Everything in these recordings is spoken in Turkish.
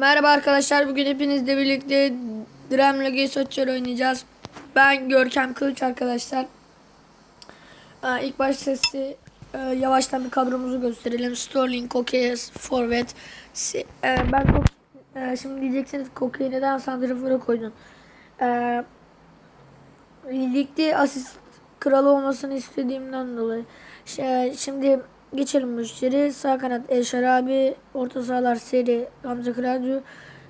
Merhaba arkadaşlar. Bugün hepinizle birlikte Drem Lagi Soçer oynayacağız. Ben Görkem Kılıç arkadaşlar. Ee, ilk baş sesi e, yavaştan bir kadromuzu gösterelim. Sterling, Kokeyes, Forvet. Si- e, ben e, şimdi diyeceksiniz Kokey'i neden Santrafor'a koydun? E, ligde asist kralı olmasını istediğimden dolayı. Şey, şimdi geçelim bu. Sağ kanat El Şarabi, orta sahalar Seri, Hamza Kıracu,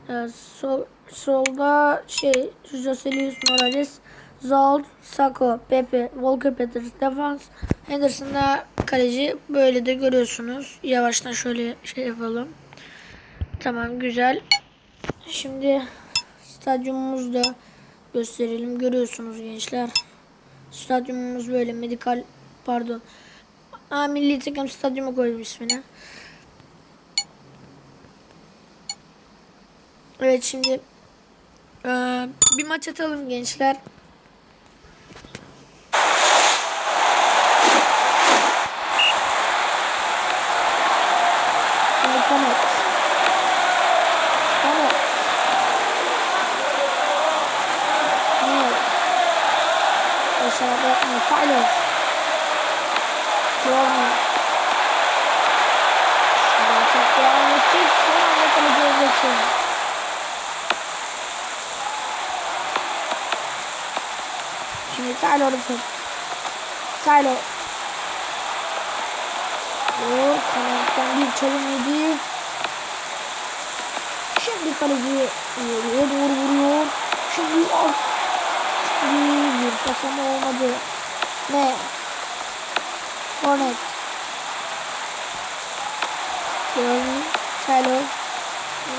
e, sol, solda şey Jose Luis Morales, Zaul, Sako, Pepe, Walker Peters defans, Henderson'da kaleci böyle de görüyorsunuz. Yavaştan şöyle şey yapalım. Tamam güzel. Şimdi stadyumumuzu da gösterelim. Görüyorsunuz gençler. Stadyumumuz böyle medikal pardon. Aa, milli takım stadyumu koydum ismini. Evet şimdi eee, bir maç atalım gençler. Aşağıda yapmıyor. Tyler. Görmüyor. Şimdi atak devam edecek. Son anda kaleciye geçiyor. Şimdi Tyler'ı top. Tyler. Vur. Kanattan bir çalım yedi. Şimdi kaleci ileriye doğru vuruyor. Şimdi ah. Şimdi bir pasama olmadı. Ne? Hornet. Gurney. Taylor.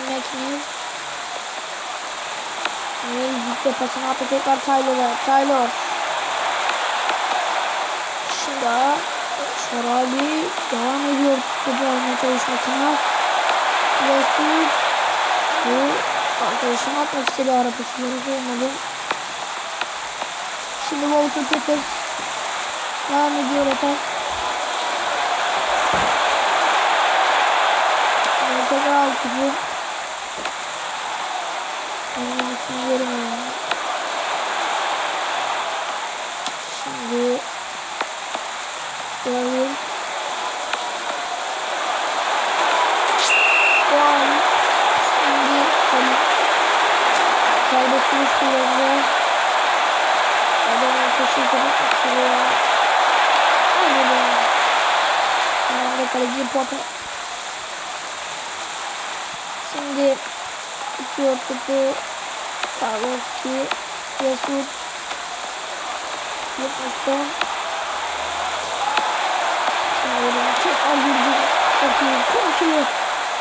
McNeil. Neil gitti pasını attı tekrar Taylor'a. Taylor. Şimdi Şarabi devam ediyor topu almaya çalışmasına. Westwood. Bu arkadaşım atmak istedi ara pasları olmadı. Şimdi Walker Peters devam ediyor atak. Tekrar al topu. Onun ismini görmüyorum. Şimdi Gördüm. Şu an şimdi serbest vuruş kullanacağız. Adamın koşuyu kapatmak şuraya. Hadi be. Tamam da kaleci pota. Şimdi itiyor topu. Swarovski. Yasut. Yetmişten. Şimdi tekrar girdi. Çok iyi. Çok iyi.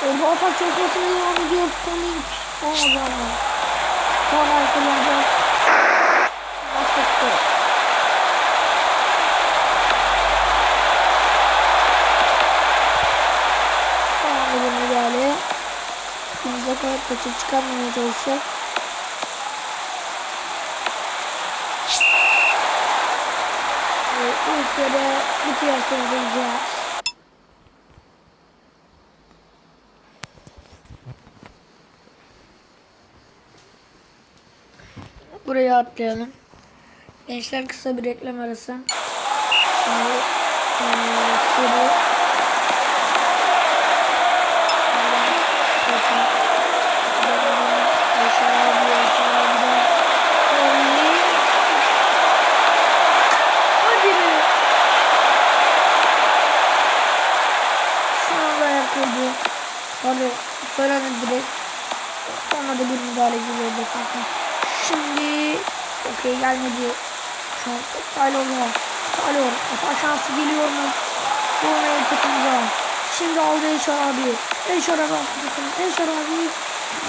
Orada atak çalışmasına devam ediyor. Sterling. Olmaz ama. Korner kullanacak. Başka. Kadar kaçıp çıkarmamaya çalışacak. Ve ilk yarı bitiyor sevgili Buraya atlayalım. Gençler kısa bir reklam arası. Hani söylenin direkt. Sonra da bir müdahale geliyor defansa. Şimdi okey gelmedi. Şu an Taylor'la. Taylor hata şansı geliyor mu? Vurmaya takımda. Şimdi aldı Eşar abi. Eşar abi arkasını. Eşar abi.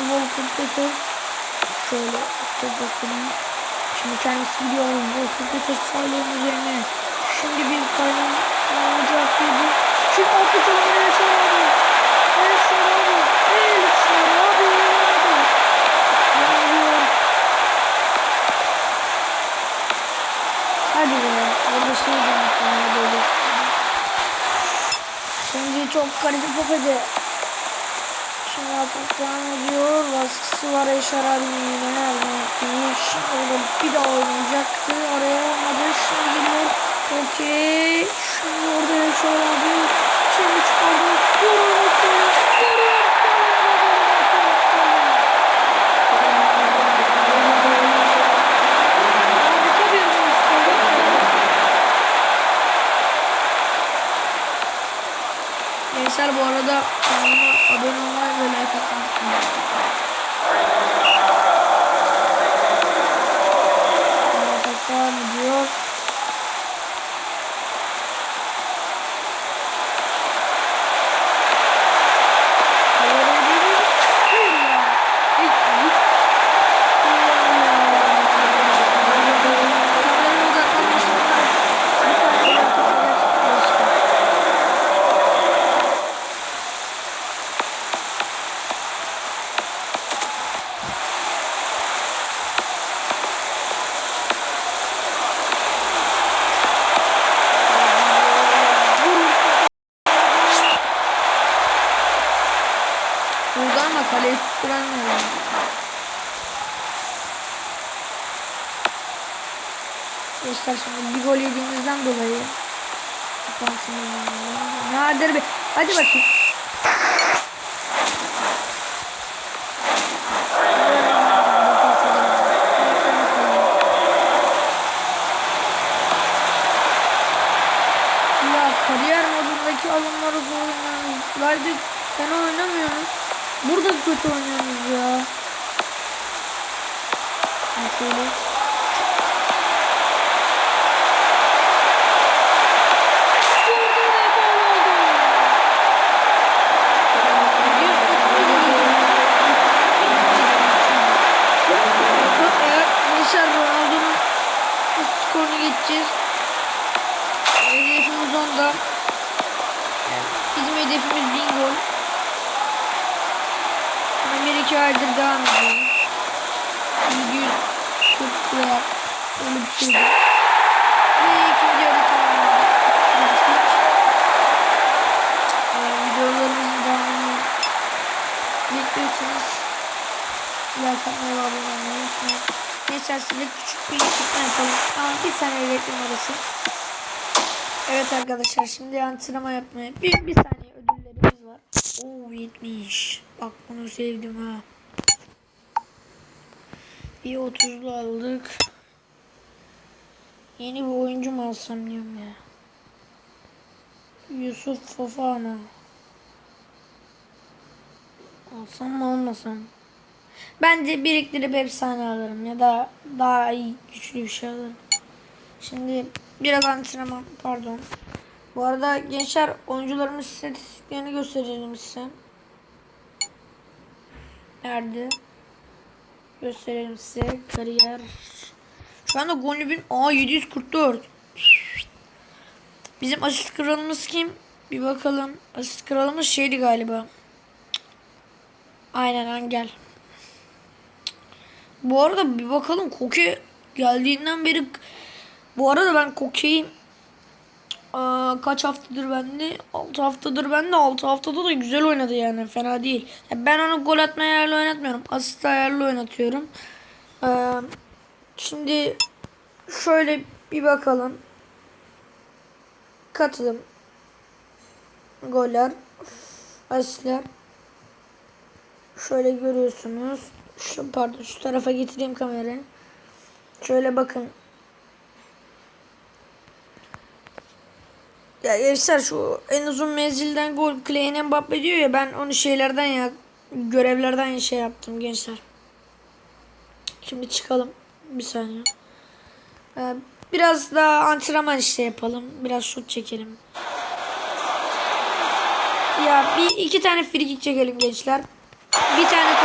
Volkan Peters. Şöyle kafasını. Şimdi kendisi biliyor. Volkan Peters Taylor'un üzerine. Şimdi bir kaynan olacak dedi. Şimdi çalımını Eşar abi. Hadi be. Orada şey zannettim. Böyle. Şimdi çok kaleci popedi. Şimdi devam ediyor. Baskısı var Eşar abinin yine her zaman. Şimdi orada bir daha oynayacaktı. Oraya olmadı. Şimdi geliyor. Okey. Şimdi orada Eşar abi. Şimdi çıkardı. Vuruyor üstüne. Vuruyor Harika bir vuruş oldu. Gençler bu arada kanalıma abone olmayı ve like atmayı unutmayın. Atak devam ediyor. Hayır, o değil. Hayır ya. Hey, git. Allah'ım ya. Kameraya odaklanmasın. Bir tane daha toplayacaksın işte. Burada ama kaleyi tutturamıyor. Gençler şimdi bir gol yediğimizden dolayı defansımız- Nadir bir hadi bakayım. Bu skorunu geçeceğiz. Hedefimiz onda. Bizim hedefimiz bin gol. Ama bir iki aydır devam ediyoruz. 740 lira öyle bir şeydi. Ve ikinci yarı tamamladık. Geçtik. Ee, videolarımızın devamını bekliyorsanız like atmayı ve abone olmayı unutmayın. Geçen size küçük bir gitme yapalım. Ama bir saniye reklam arası. Evet arkadaşlar şimdi antrenman yapmaya bir, bir saniye ödüllerimiz var. Oo 70. Bak bunu sevdim ha. Bir 30'lu aldık. Yeni bir oyuncu mu alsam diyorum ya. Yusuf Fofana. Alsam mı almasam? Bence biriktirip efsane alırım ya da daha iyi güçlü bir şey alırım. Şimdi biraz antrenman pardon. Bu arada gençler oyuncularımız istatistiklerini gösterelim size. Nerede? Gösterelim size. Kariyer. Şu anda Golüb'ün A 744. Bizim asist kralımız kim? Bir bakalım. Asist kralımız şeydi galiba. Aynen Angel. Bu arada bir bakalım Koke geldiğinden beri bu arada ben Koke'yi Aa, kaç haftadır bende? 6 haftadır bende. 6 haftada da güzel oynadı yani. Fena değil. Ya ben onu gol atma ayarlı oynatmıyorum. Asist ayarlı oynatıyorum. Ee, şimdi şöyle bir bakalım. Katılım. Goller. Asistler. Şöyle görüyorsunuz. Şu, pardon şu tarafa getireyim kamerayı. Şöyle bakın. Ya gençler şu en uzun menzilden gol Kylian Mbappe diyor ya ben onu şeylerden ya görevlerden şey yaptım gençler. Şimdi çıkalım. Bir saniye. Ee, biraz daha antrenman işte yapalım. Biraz şut çekelim. Ya bir iki tane frikik çekelim gençler. Bir tane